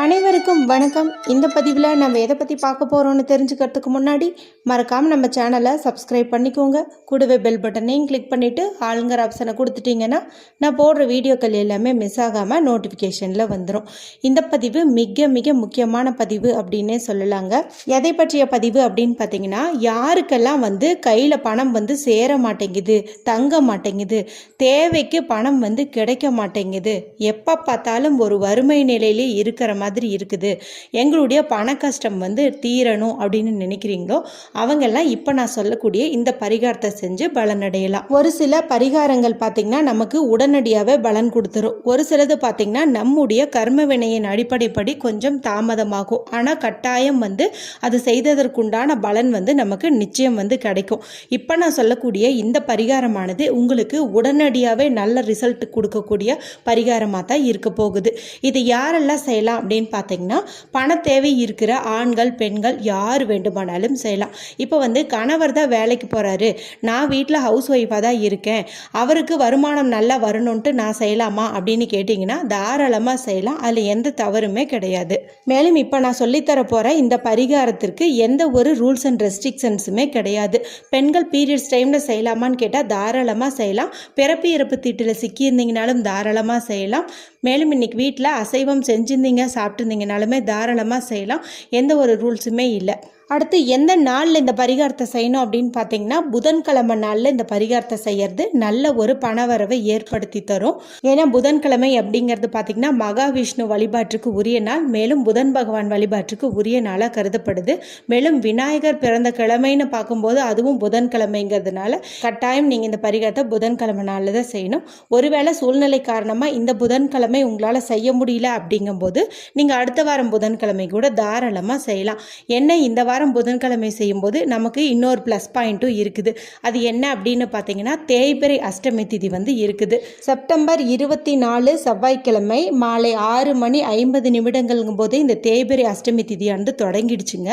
அனைவருக்கும் வணக்கம். இந்த பதிவில் நம்ம எதை பற்றி பார்க்க போகிறோம்னு தெரிஞ்சுக்கிறதுக்கு முன்னாடி மறக்காமல் நம்ம சேனலை சப்ஸ்கிரைப் பண்ணிக்கோங்க. கூடவே பெல் பட்டனையும் கிளிக் பண்ணிவிட்டு ஆளுங்கிற ஆப்ஷனை கொடுத்துட்டிங்கன்னா நான் போடுற வீடியோக்கள் எல்லாமே மிஸ் ஆகாமல் நோட்டிஃபிகேஷனில் வந்துடும் இந்த பதிவு மிக மிக முக்கியமான பதிவு அப்படின்னே சொல்லலாங்க. எதை பற்றிய பதிவு அப்படின்னு பார்த்தீங்கன்னா யாருக்கெல்லாம் வந்து கையில் பணம் வந்து சேர மாட்டேங்குது தங்க மாட்டேங்குது தேவைக்கு பணம் வந்து கிடைக்க மாட்டேங்குது எப்போ பார்த்தாலும் ஒரு வறுமை நிலையிலே இருக்கிற மாதிரி இருக்குது. எங்களுடைய பண கஷ்டம் வந்து தீரணும் அப்படின்னு நினைக்கிறீங்களோ அவங்கெல்லாம் இப்போ நான் சொல்லக்கூடிய இந்த பரிகாரத்தை செஞ்சு பலனடையலாம் ஒரு சில பரிகாரங்கள் பார்த்திங்கன்னா நமக்கு உடனடியாகவே பலன் கொடுத்துரும். ஒரு சிலது பார்த்திங்கன்னா நம்முடைய கர்ம வினையின் அடிப்படைப்படி கொஞ்சம் தாமதமாகும். ஆனால் கட்டாயம் வந்து அது செய்ததற்குண்டான பலன் வந்து நமக்கு நிச்சயம் வந்து கிடைக்கும். இப்போ நான் சொல்லக்கூடிய இந்த பரிகாரமானது உங்களுக்கு உடனடியாகவே நல்ல ரிசல்ட் கொடுக்கக்கூடிய பரிகாரமாக தான் இருக்க போகுது. இது யாரெல்லாம் செய்யலாம் அப்படின்னு பார்த்தீங்கன்னா பண தேவை இருக்கிற ஆண்கள் பெண்கள் யார் வேண்டுமானாலும் செய்யலாம். இப்போ வந்து கணவர் தான் வேலைக்கு போகிறாரு நான் வீட்டில் ஹவுஸ் ஒய்ஃபாக தான் இருக்கேன். அவருக்கு வருமானம் நல்லா வரணுன்ட்டு நான் செய்யலாமா அப்படின்னு கேட்டிங்கன்னா தாராளமாக செய்யலாம். அதில் எந்த தவறுமே கிடையாது. மேலும் இப்போ நான் சொல்லித்தர போகிற இந்த பரிகாரத்திற்கு எந்த ஒரு ரூல்ஸ் அண்ட் ரெஸ்ட்ரிக்ஷன்ஸுமே கிடையாது. பெண்கள் பீரியட்ஸ் டைமில் செய்யலாமான்னு கேட்டால் தாராளமாக செய்யலாம். பிறப்பு இறப்பு தீட்டில் சிக்கியிருந்தீங்கனாலும் தாராளமாக செய்யலாம். மேலும் இன்னைக்கு வீட்டில் அசைவம் செஞ்சிருந்தீங்க சாப்பிட்டுருந்தீங்கனாலுமே தாராளமாக செய்யலாம். எந்த ஒரு ரூல்ஸுமே இல்லை. அடுத்து எந்த நாளில் இந்த பரிகாரத்தை செய்யணும் அப்படின்னு பார்த்தீங்கன்னா புதன்கிழமை நாளில் இந்த பரிகாரத்தை செய்யறது நல்ல ஒரு பணவரவை ஏற்படுத்தி தரும். ஏன்னா புதன்கிழமை அப்படிங்கிறது பார்த்தீங்கன்னா மகாவிஷ்ணு வழிபாட்டுக்கு உரிய நாள். மேலும் புதன் பகவான் வழிபாட்டுக்கு உரிய நாளாக கருதப்படுது. மேலும் விநாயகர் பிறந்த கிழமைன்னு பார்க்கும்போது அதுவும் புதன்கிழமைங்கிறதுனால கட்டாயம் நீங்கள் இந்த பரிகாரத்தை புதன்கிழமை நாளில் தான் செய்யணும். ஒருவேளை சூழ்நிலை காரணமாக இந்த புதன்கிழமை உங்களால் செய்ய முடியல அப்படிங்கும்போது நீங்கள் அடுத்த வாரம் புதன்கிழமை கூட தாராளமாக செய்யலாம். என்ன இந்த வாரம் புதன்கிழமை செய்யும்போது நமக்கு இன்னொரு ப்ளஸ் பாயிண்ட்டும் இருக்குது. அது என்ன அப்படின்னு பார்த்தீங்கன்னா தேய்பிறை அஷ்டமி திதி வந்து இருக்குது. செப்டம்பர் இருபத்தி நாலு செவ்வாய்க்கிழமை மாலை ஆறு மணி ஐம்பது நிமிடங்கள்ங்கும் போது இந்த தேய்பிறை அஷ்டமி திதியானது தொடங்கிடுச்சுங்க.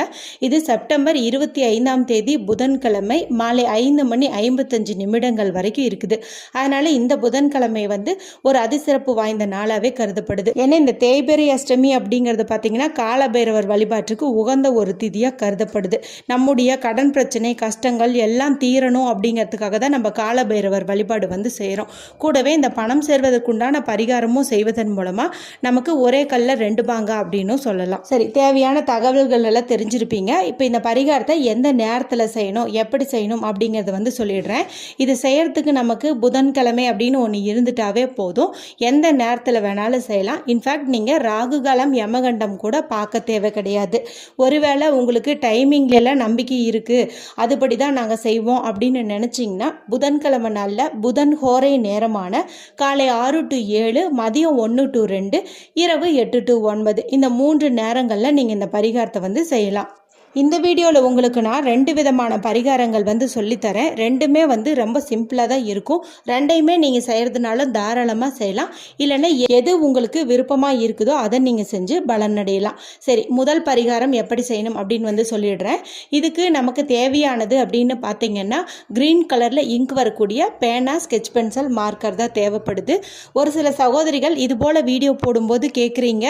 இது செப்டம்பர் இருபத்தி ஐந்தாம் தேதி புதன்கிழமை மாலை ஐந்து மணி ஐம்பத்தஞ்சு நிமிடங்கள் வரைக்கும் இருக்குது. அதனால இந்த புதன்கிழமை வந்து ஒரு அதிசிறப்பு வாய்ந்த நாளாகவே கருதப்படுது. ஏன்னா இந்த தேய்பிறை அஷ்டமி அப்படிங்கிறது பார்த்தீங்கன்னா காலபைரவர் வழிபாட்டுக்கு உகந்த ஒரு திதியாக கருதப்படுது. நம்முடைய கடன் பிரச்சனை கஷ்டங்கள் எல்லாம் தீரணும் அப்படிங்கிறதுக்காக தான் நம்ம காலபைரவர் வழிபாடு வந்து செய்கிறோம் கூடவே இந்த பணம் சேர்வதற்குண்டான பரிகாரமும் செய்வதன் மூலமாக நமக்கு ஒரே கல்ல ரெண்டு பாங்க அப்படின்னும் சொல்லலாம். சரி தேவையான தகவல்கள் எல்லாம் தெரிஞ்சிருப்பீங்க. இப்போ இந்த பரிகாரத்தை எந்த நேரத்தில் செய்யணும் எப்படி செய்யணும் அப்படிங்கிறத வந்து சொல்லிடுறேன். இது செய்யறதுக்கு நமக்கு புதன்கிழமை அப்படின்னு ஒன்று இருந்துட்டாவே போதும். எந்த நேரத்தில் வேணாலும் செய்யலாம். இன்ஃபேக்ட் நீங்கள் ராகுகாலம் யமகண்டம் கூட பார்க்க தேவை கிடையாது. ஒருவேளை உங்களுக்கு டைமிங்லாம் நம்பிக்கை இருக்குது அதுபடி தான் நாங்கள் செய்வோம் அப்படின்னு நினச்சிங்கன்னா புதன்கிழமை நாளில் புதன் ஹோரை நேரமான காலை ஆறு டு ஏழு மதியம் ஒன்று டு ரெண்டு இரவு எட்டு டு ஒன்பது இந்த மூன்று நேரங்களில் நீங்கள் இந்த பரிகாரத்தை வந்து செய்யலாம். இந்த வீடியோவில் உங்களுக்கு நான் ரெண்டு விதமான பரிகாரங்கள் வந்து சொல்லித்தரேன். ரெண்டுமே வந்து ரொம்ப சிம்பிளாக தான் இருக்கும். ரெண்டையுமே நீங்கள் செய்கிறதுனால தாராளமாக செய்யலாம். இல்லைன்னா எது உங்களுக்கு விருப்பமாக இருக்குதோ அதை நீங்கள் செஞ்சு பலனடையலாம் சரி முதல் பரிகாரம் எப்படி செய்யணும் அப்படின்னு வந்து சொல்லிடுறேன். இதுக்கு நமக்கு தேவையானது அப்படின்னு பார்த்தீங்கன்னா க்ரீன் கலரில் இங்க் வரக்கூடிய பேனா ஸ்கெச் பென்சில் மார்க்கர் தான் தேவைப்படுது. ஒரு சில சகோதரிகள் இது போல் வீடியோ போடும்போது கேட்குறீங்க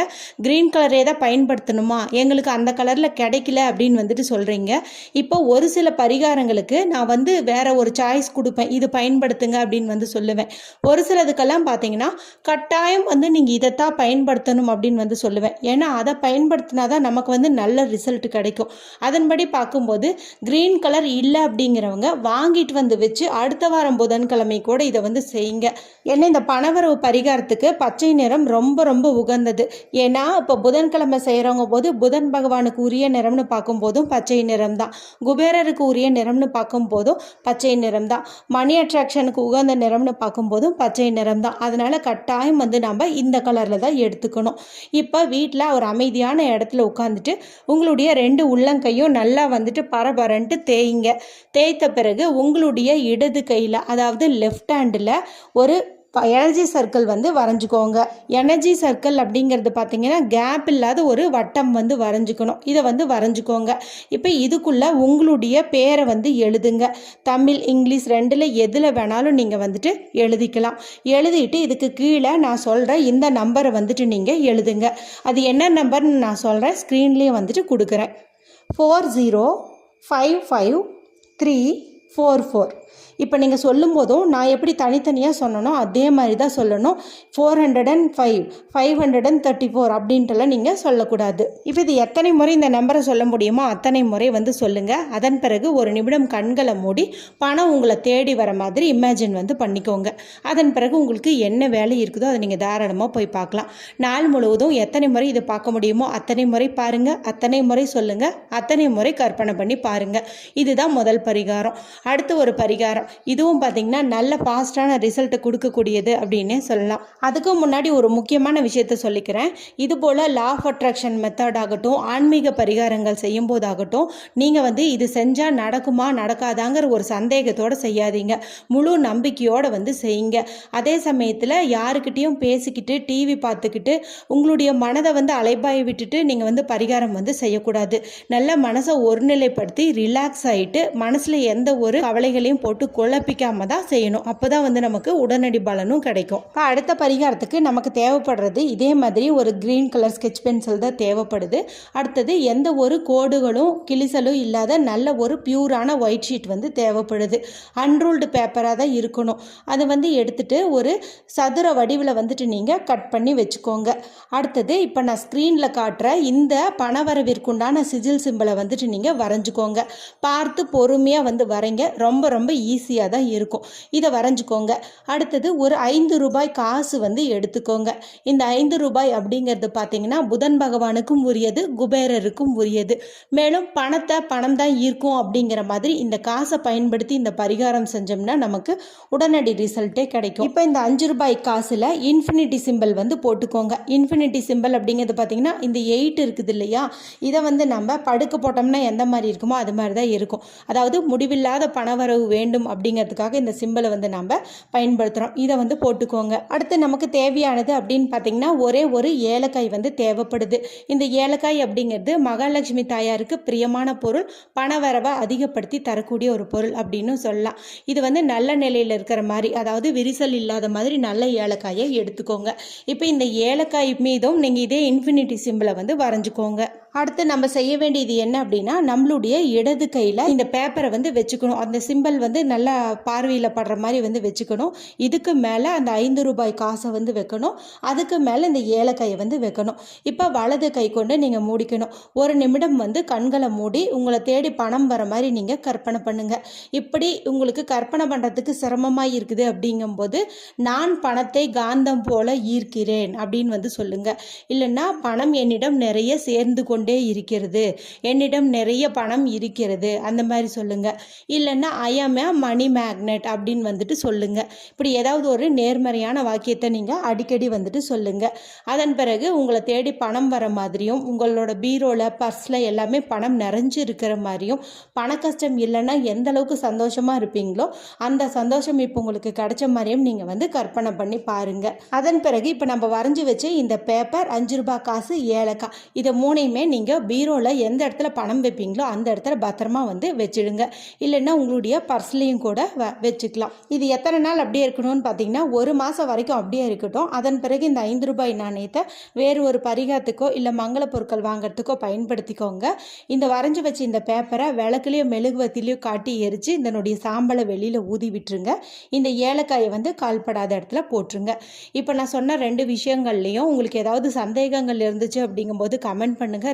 க்ரீன் கலரே தான் பயன்படுத்தணுமா? எங்களுக்கு அந்த கலரில் கிடைக்கல அப்படின்னு வந்துட்டு சொல்கிறீங்க இப்போ ஒரு சில பரிகாரங்களுக்கு நான் வந்து வேற ஒரு சாய்ஸ் கொடுப்பேன். இது பயன்படுத்துங்க அப்படின்னு வந்து சொல்லுவேன். ஒரு சிலதுக்கெல்லாம் பார்த்தீங்கன்னா கட்டாயம் வந்து நீங்கள் இதைத்தான் பயன்படுத்தணும் அப்படின்னு வந்து சொல்லுவேன். ஏன்னா அதை பயன்படுத்தினா தான் நமக்கு வந்து நல்ல ரிசல்ட் கிடைக்கும். அதன்படி பார்க்கும்போது க்ரீன் கலர் இல்லை அப்படிங்கிறவங்க வாங்கிட்டு வந்து வச்சு அடுத்த வாரம் புதன்கிழமை கூட இதை வந்து செய்யுங்க. ஏன்னா இந்த பணவரவு பரிகாரத்துக்கு பச்சை நிறம் ரொம்ப ரொம்ப உகந்தது. ஏன்னா இப்போ புதன்கிழமை செய்கிறவங்க போது புதன் பகவானுக்கு உரிய நிறம்னு பார்க்கும்போதும் பச்சை நிறம் தான் குபேரருக்கு உரிய நிறம்னு பார்க்கும்போதும் பச்சை நிறம் தான் மணி அட்ராக்ஷனுக்கு உகந்த நிறம்னு பார்க்கும்போதும் பச்சை நிறம் தான் அதனால் கட்டாயம் வந்து நம்ம இந்த கலரில் தான் எடுத்துக்கணும். இப்போ வீட்டில் ஒரு அமைதியான இடத்துல உட்காந்துட்டு உங்களுடைய ரெண்டு உள்ளங்கையும் நல்லா வந்துட்டு பரபரன்ட்டு தேய்ங்க. தேய்த்த பிறகு உங்களுடைய இடது கையில் அதாவது லெஃப்ட் ஹேண்டில் ஒரு எனர்ஜி சர்க்கிள் வந்து வரைஞ்சிக்கோங்க. எனர்ஜி சர்க்கிள் அப்படிங்கிறது பார்த்தீங்கன்னா கேப் இல்லாத ஒரு வட்டம் வந்து வரைஞ்சிக்கணும். இதை வந்து வரைஞ்சிக்கோங்க. இப்போ இதுக்குள்ளே உங்களுடைய பேரை வந்து எழுதுங்க. தமிழ் இங்கிலீஷ் ரெண்டில் எதில் வேணாலும் நீங்கள் வந்துட்டு எழுதிக்கலாம். எழுதிட்டு இதுக்கு கீழே நான் சொல்கிற இந்த நம்பரை வந்துட்டு நீங்கள் எழுதுங்க. அது என்ன நம்பர்னு நான் சொல்கிறேன் ஸ்க்ரீன்லேயே வந்துட்டு கொடுக்குறேன். Four zero five five three four four இப்போ நீங்கள் சொல்லும் போதும் நான் எப்படி தனித்தனியாக சொன்னனோ அதே மாதிரி தான் சொல்லணும். Four hundred and five five hundred and thirty four அப்படின்ட்டுலாம் நீங்கள் சொல்லக்கூடாது. இப்போ இது எத்தனை முறை இந்த நம்பரை சொல்ல முடியுமோ அத்தனை முறை வந்து சொல்லுங்கள் அதன் பிறகு ஒரு நிமிடம் கண்களை மூடி பணம் உங்களை தேடி வர மாதிரி இமேஜின் வந்து பண்ணிக்கோங்க. அதன் பிறகு உங்களுக்கு என்ன வேலை இருக்குதோ அதை நீங்கள் தாராளமாக போய் பார்க்கலாம். நாள் முழுவதும் எத்தனை முறை இதை பார்க்க முடியுமோ அத்தனை முறை பாருங்கள் அத்தனை முறை சொல்லுங்கள் அத்தனை முறை கற்பனை பண்ணி பாருங்கள் இதுதான் முதல் பரிகாரம். அடுத்து ஒரு பரிகாரம். இதுவும் பார்த்திங்கன்னா நல்ல ஃபாஸ்ட்டான ரிசல்ட்டை கொடுக்கக்கூடியது அப்படின்னே சொல்லலாம். அதுக்கும் முன்னாடி ஒரு முக்கியமான விஷயத்த சொல்லிக்கிறேன். இது போல் லா ஆஃப் அட்ராக்ஷன் மெத்தட் ஆகட்டும் ஆன்மீக பரிகாரங்கள் செய்யும் போதாகட்டும் நீங்கள் வந்து இது செஞ்சால் நடக்குமா நடக்காதாங்கிற ஒரு சந்தேகத்தோடு செய்யாதீங்க. முழு நம்பிக்கையோடு வந்து செய்யுங்க. அதே சமயத்தில் யாருக்கிட்டேயும் பேசிக்கிட்டு டிவி பார்த்துக்கிட்டு உங்களுடைய மனதை வந்து அலைப்பாய் விட்டுட்டு நீங்கள் வந்து பரிகாரம் வந்து செய்யக்கூடாது. நல்ல மனசை ஒருநிலைப்படுத்தி ரிலாக்ஸ் ஆகிட்டு மனசில் எந்த ஒரு ஒரு கவலைகளையும் போட்டு குழப்பிக்காம தான் செய்யணும். அப்போ தான் வந்து நமக்கு உடனடி பலனும் கிடைக்கும். இப்போ அடுத்த பரிகாரத்துக்கு நமக்கு தேவைப்படுறது இதே மாதிரி ஒரு க்ரீன் கலர் ஸ்கெட்ச் பென்சில் தான் தேவைப்படுது. அடுத்தது எந்த ஒரு கோடுகளும் கிளிசலும் இல்லாத நல்ல ஒரு பியூரான ஒயிட் ஷீட் வந்து தேவைப்படுது. அன்ரூல்டு பேப்பராக தான் இருக்கணும். அதை வந்து எடுத்துட்டு ஒரு சதுர வடிவில் வந்துட்டு நீங்கள் கட் பண்ணி வச்சுக்கோங்க. அடுத்தது இப்போ நான் ஸ்க்ரீனில் காட்டுற இந்த பணவரவிற்குண்டான சிஜில் சிம்பிளை வந்துட்டு நீங்கள் வரைஞ்சிக்கோங்க. பார்த்து பொறுமையாக வந்து வரைங்க. ரொம்ப ரொம்ப ஈஸியாக தான் இருக்கும். இதை வரைஞ்சிக்கோங்க. அடுத்தது ஒரு ஐந்து ரூபாய் காசு வந்து எடுத்துக்கோங்க. இந்த ஐந்து ரூபாய் அப்படிங்கிறது பார்த்தீங்கன்னா புதன் பகவானுக்கும் உரியது குபேரருக்கும் உரியது. மேலும் பணத்தை பணம் தான் ஈர்க்கும் அப்படிங்கிற மாதிரி இந்த காசை பயன்படுத்தி இந்த பரிகாரம் செஞ்சோம்னா நமக்கு உடனடி ரிசல்ட்டே கிடைக்கும். இப்போ இந்த அஞ்சு ரூபாய் காசில் இன்ஃபினிட்டி சிம்பிள் வந்து போட்டுக்கோங்க. இன்ஃபினிட்டி சிம்பிள் அப்படிங்கிறது பார்த்தீங்கன்னா இந்த எயிட் இருக்குது இல்லையா? இதை வந்து நம்ம படுக்க போட்டோம்னா எந்த மாதிரி இருக்குமோ அது மாதிரி தான் இருக்கும். அதாவது முடிவில்லாத பணவரவு வேண்டும் அப்படிங்கிறதுக்காக இந்த சிம்பிளை வந்து நம்ம பயன்படுத்துகிறோம் இதை வந்து போட்டுக்கோங்க. அடுத்து நமக்கு தேவையானது அப்படின்னு பார்த்தீங்கன்னா ஒரே ஒரு ஏலக்காய் வந்து தேவைப்படுது. இந்த ஏலக்காய் அப்படிங்கிறது மகாலட்சுமி தாயாருக்கு பிரியமான பொருள் பணவரவை அதிகப்படுத்தி தரக்கூடிய ஒரு பொருள் அப்படின்னு சொல்லலாம். இது வந்து நல்ல நிலையில் இருக்கிற மாதிரி அதாவது விரிசல் இல்லாத மாதிரி நல்ல ஏலக்காயை எடுத்துக்கோங்க. இப்போ இந்த ஏலக்காய் மீதும் நீங்கள் இதே இன்ஃபினிட்டி சிம்பிளை வந்து வரைஞ்சிக்கோங்க. அடுத்து நம்ம செய்ய வேண்டியது என்ன அப்படின்னா நம்மளுடைய இடது கையில் இந்த பேப்பரை வந்து வச்சுக்கணும். அந்த சிம்பிள் வந்து நல்லா பார்வையில் படுற மாதிரி வந்து வச்சுக்கணும். இதுக்கு மேலே அந்த ஐந்து ரூபாய் காசை வந்து வைக்கணும். அதுக்கு மேலே இந்த ஏலக்காயை வந்து வைக்கணும். இப்போ வலது கை கொண்டு நீங்கள் மூடிக்கணும். ஒரு நிமிடம் வந்து கண்களை மூடி உங்களை தேடி பணம் வர மாதிரி நீங்கள் கற்பனை பண்ணுங்கள் இப்படி உங்களுக்கு கற்பனை பண்ணுறதுக்கு சிரமமாக இருக்குது அப்படிங்கும்போது நான் பணத்தை காந்தம் போல ஈர்க்கிறேன் அப்படின்னு வந்து சொல்லுங்கள் இல்லைன்னா பணம் என்னிடம் நிறைய சேர்ந்து கொண்டு கொண்டே இருக்கிறது. என்னிடம் நிறைய பணம் இருக்கிறது. அந்த மாதிரி சொல்லுங்கள் இல்லைன்னா ஐஎம் மணி மேக்னெட் அப்படின்னு வந்துட்டு சொல்லுங்கள் இப்படி ஏதாவது ஒரு நேர்மறையான வாக்கியத்தை நீங்கள் அடிக்கடி வந்துட்டு சொல்லுங்கள் அதன் பிறகு உங்களை தேடி பணம் வர மாதிரியும் உங்களோட பீரோவில் பர்ஸில் எல்லாமே பணம் நிறைஞ்சு இருக்கிற மாதிரியும் பண கஷ்டம் இல்லைன்னா எந்த அளவுக்கு சந்தோஷமாக இருப்பீங்களோ அந்த சந்தோஷம் இப்போ உங்களுக்கு கிடைச்ச மாதிரியும் நீங்கள் வந்து கற்பனை பண்ணி பாருங்கள் அதன் பிறகு இப்போ நம்ம வரைஞ்சி வச்சு இந்த பேப்பர் அஞ்சு ரூபாய் காசு ஏலக்காய். இதை மூணையுமே நீங்கள் பீரோவில் எந்த இடத்துல பணம் வைப்பீங்களோ அந்த இடத்துல பத்திரமா வந்து வச்சுடுங்க. இல்லைன்னா உங்களுடைய பர்ஸ்லேயும் கூட வ வச்சுக்கலாம். இது எத்தனை நாள் அப்படியே இருக்கணும்னு பார்த்தீங்கன்னா ஒரு மாதம் வரைக்கும் அப்படியே இருக்கட்டும். அதன் பிறகு இந்த ஐந்து ரூபாய் நாணயத்தை வேறு ஒரு பரிகாரத்துக்கோ இல்லை மங்கள பொருட்கள் வாங்குறதுக்கோ பயன்படுத்திக்கோங்க. இந்த வரைஞ்சி வச்சு இந்த பேப்பரை விளக்குலேயோ மெழுகுவத்திலையோ காட்டி எரித்து இதனுடைய சாம்பலை வெளியில் ஊதி விட்டுருங்க. இந்த ஏலக்காயை வந்து கால்படாத இடத்துல போட்டுருங்க. இப்போ நான் சொன்ன ரெண்டு விஷயங்கள்லையும் உங்களுக்கு ஏதாவது சந்தேகங்கள் இருந்துச்சு அப்படிங்கும்போது கமெண்ட் பண்ணுங்கள்